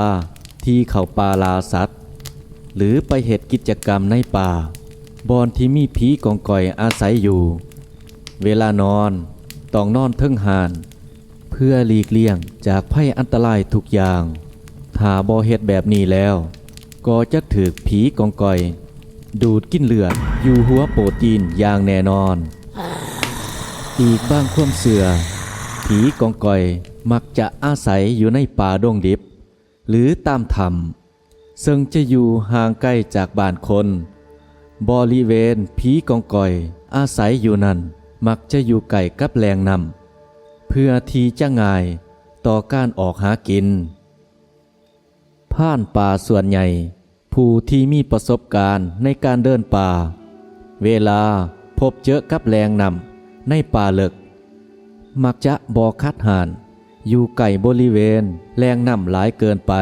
าที่เขาป่าลาสัตว์ หรือไปเหตุกิจกรรมในป่า บอนที่มีผีกองก่อยอาศัยอยู่ เวลานอนต้องนอนเทิงหาน เพื่อหลีกเลี่ยงจากภัยอันตรายทุกอย่าง ถ้าบ่เฮ็ดแบบนี้แล้ว ก็จะถือผีกองก่อย ดูดกินเลือดอยู่หัวโปรตีนอย่างแน่นอน อีกบ้างความเสือ ผีกองก่อยมักจะอาศัยอยู่ในป่าดงดิบ หรือตามถ้ำซึ่งจะอยู่ห่างไกลจากบ้านคน บริเวณผีกองก่อย อาศัยอยู่นั้นมักจะอยู่ไก่กับแรงนำเพื่อที่จะง่ายต่อการออกหากินผ่านป่าส่วนใหญ่ ผู้ที่มีประสบการณ์ในการเดินป่า เวลาพบเจอกับแรงนำในป่าเลิกมักจะบอคัดหาน อยู่ไก่บริเวณ แรงน้ำหลายเกินไป